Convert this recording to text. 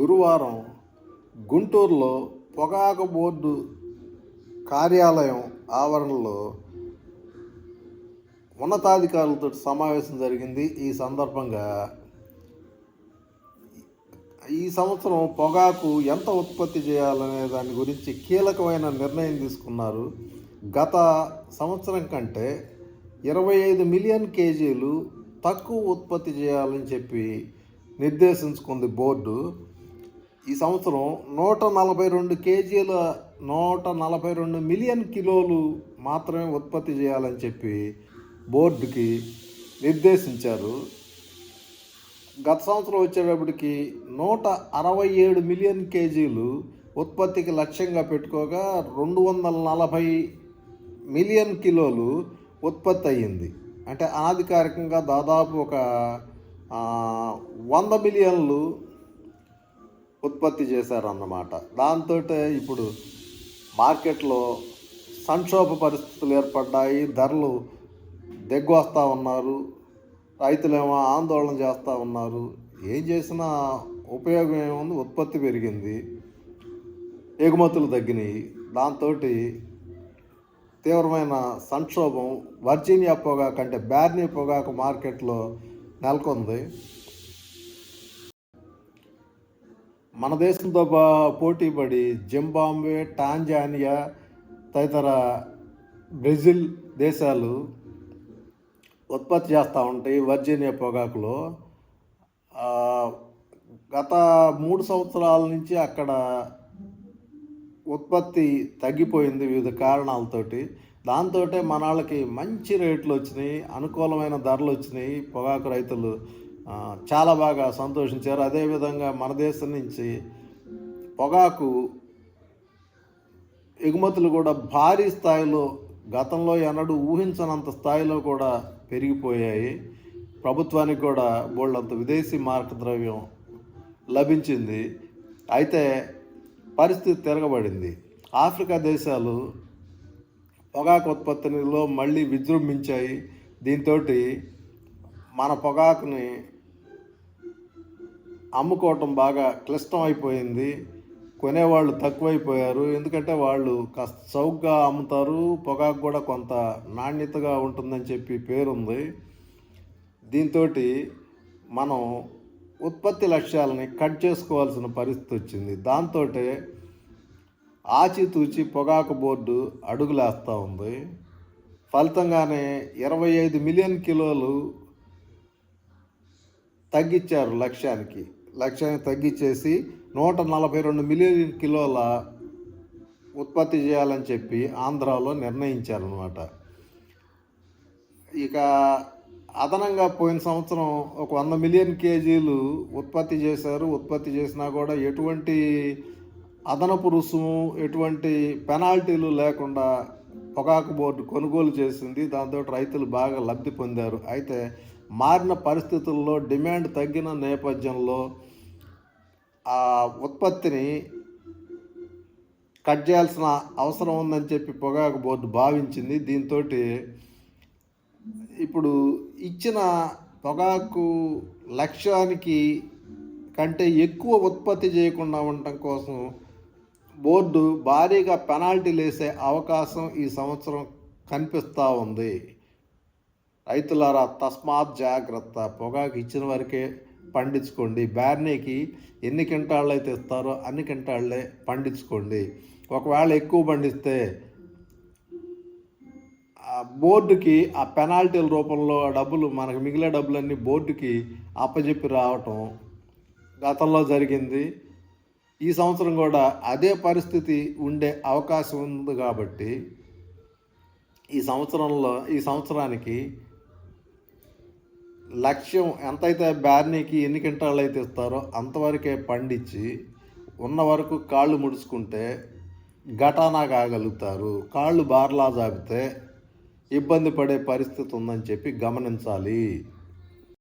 గురువారం గుంటూరులో పొగాకు బోర్డు కార్యాలయం ఆవరణలో ఉన్నతాధికారులతో సమావేశం జరిగింది. ఈ సందర్భంగా ఈ సంవత్సరం పొగాకు ఎంత ఉత్పత్తి చేయాలనే దాని గురించి కీలకమైన నిర్ణయం తీసుకున్నారు. గత సంవత్సరం కంటే ఇరవై ఐదు మిలియన్ కేజీలు తక్కువ ఉత్పత్తి చేయాలని చెప్పి నిర్దేశించుకుంది బోర్డు. ఈ సంవత్సరం నూట నలభై రెండు కేజీల నూట నలభై రెండు మిలియన్ కిలోలు మాత్రమే ఉత్పత్తి చేయాలని చెప్పి బోర్డుకి నిర్దేశించారు. గత సంవత్సరం వచ్చేటప్పటికి నూట అరవై ఏడు మిలియన్ కేజీలు ఉత్పత్తికి లక్ష్యంగా పెట్టుకోగా రెండు వందల నలభై మిలియన్ కిలోలు ఉత్పత్తి అయ్యింది. అంటే అనాధికారికంగా దాదాపు ఒక వంద మిలియన్లు ఉత్పత్తి చేశారన్నమాట. దాంతో ఇప్పుడు మార్కెట్లో సంక్షోభ పరిస్థితులు ఏర్పడ్డాయి ధరలు దిగ్గొస్తూ ఉన్నారు రైతులేమో ఆందోళన చేస్తూ ఉన్నారు. ఏం చేసినా ఉపయోగం ఏముంది? ఉత్పత్తి పెరిగింది ఎగుమతులు తగ్గినాయి. దాంతో తీవ్రమైన సంక్షోభం వర్జీనియా పొగాకు అంటే బ్యార్నీ పొగాకు మార్కెట్లో నెలకొంది. మన దేశంతో పా- పోటీపడి జింబాబ్వే టాంజానియా తదితర బ్రెజిల్ దేశాలు ఉత్పత్తి చేస్తూ ఉంటాయి వర్జీనియా పొగాకులో. గత మూడు సంవత్సరాల నుంచి అక్కడ ఉత్పత్తి తగ్గిపోయింది వివిధ కారణాలతోటి. దాంతో మన వాళ్ళకి మంచి రేట్లు వచ్చినాయి అనుకూలమైన ధరలు వచ్చినాయి పొగాకు రైతులు. చాలా బాగా సంతోషించారు. అదేవిధంగా మన దేశం నుంచి పొగాకు ఎగుమతులు కూడా భారీ స్థాయిలో గతంలో ఎన్నడూ ఊహించనంత స్థాయిలో కూడా పెరిగిపోయాయి. ప్రభుత్వానికి కూడా బోళ్ళంత విదేశీ మార్క ద్రవ్యం లభించింది. అయితే పరిస్థితి తిరగబడింది. ఆఫ్రికా దేశాలు పొగాకు ఉత్పత్తిలో మళ్ళీ విజృంభించాయి. దీంతో మన పొగాకుని అమ్ముకోవటం బాగా క్లిష్టం అయిపోయింది కొనేవాళ్ళు తక్కువైపోయారు. ఎందుకంటే వాళ్ళు కాస్త చౌకగా అమ్ముతారు పొగాకు కూడా కొంత నాణ్యతగా ఉంటుందని చెప్పి పేరుంది. దీంతో మనం ఉత్పత్తి లక్ష్యాలని కట్ చేసుకోవాల్సిన పరిస్థితి వచ్చింది. దాంతో ఆచితూచి పొగాకు బోర్డు అడుగులేస్తూ ఉంది. ఫలితంగానే ఇరవై ఐదు మిలియన్ కిలోలు తగ్గించారు లక్ష్యానికి. లక్ష్యాన్ని తగ్గించేసి నూట నలభై రెండు మిలియన్ కిలోల ఉత్పత్తి చేయాలని చెప్పి ఆంధ్రాలో నిర్ణయించారనమాట ఇక అదనంగా పోయిన సంవత్సరం ఒక వంద మిలియన్ కేజీలు ఉత్పత్తి చేశారు. ఉత్పత్తి చేసినా కూడా ఎటువంటి అదనపు రుసుము ఎటువంటి పెనాల్టీలు లేకుండా పొగాకు బోర్డు కొనుగోలు చేసింది. దాంతో రైతులు బాగా లబ్ధి పొందారు. అయితే మారిన పరిస్థితుల్లో డిమాండ్ తగ్గిన నేపథ్యంలో ఆ ఉత్పత్తిని కట్ చేయాల్సిన అవసరం ఉందని చెప్పి పొగాకు బోర్డు భావించింది. దీంతో ఇప్పుడు ఇచ్చిన పొగాకు లక్ష్యానికి కంటే ఎక్కువ ఉత్పత్తి చేయకుండా ఉండటం కోసం బోర్డు భారీగా పెనాల్టీలు వేసే అవకాశం ఈ సంవత్సరం కనిపిస్తూ ఉంది. రైతులారా తస్మాత్ జాగ్రత్త. పొగాకు ఇచ్చిన వరకే పండించుకోండి. బ్యార్నీకి ఎన్ని కింటాళ్ళు అయితే ఇస్తారో అన్ని కింటాళ్ళే పండించుకోండి. ఒకవేళ ఎక్కువ పండిస్తే ఆ బోర్డుకి ఆ పెనాల్టీల రూపంలో ఆ డబ్బులు మనకు మిగిలే డబ్బులన్నీ బోర్డుకి అప్పజెప్పి రావటం గతంలో జరిగింది. ఈ సంవత్సరం కూడా అదే పరిస్థితి ఉండే అవకాశం ఉంది కాబట్టి ఈ సంవత్సరంలో ఈ సంవత్సరానికి లక్ష్యం ఎంతైతే బ్యార్నీకి ఎన్ని క్వింటాళ్ళు అయితే ఇస్తారో అంతవరకే పండించి ఉన్న వరకు కాళ్ళు ముడుచుకుంటే ఘటానా కాగలుగుతారు. కాళ్ళు బార్లా జాగితే ఇబ్బంది పడే పరిస్థితి ఉందని చెప్పి గమనించాలి.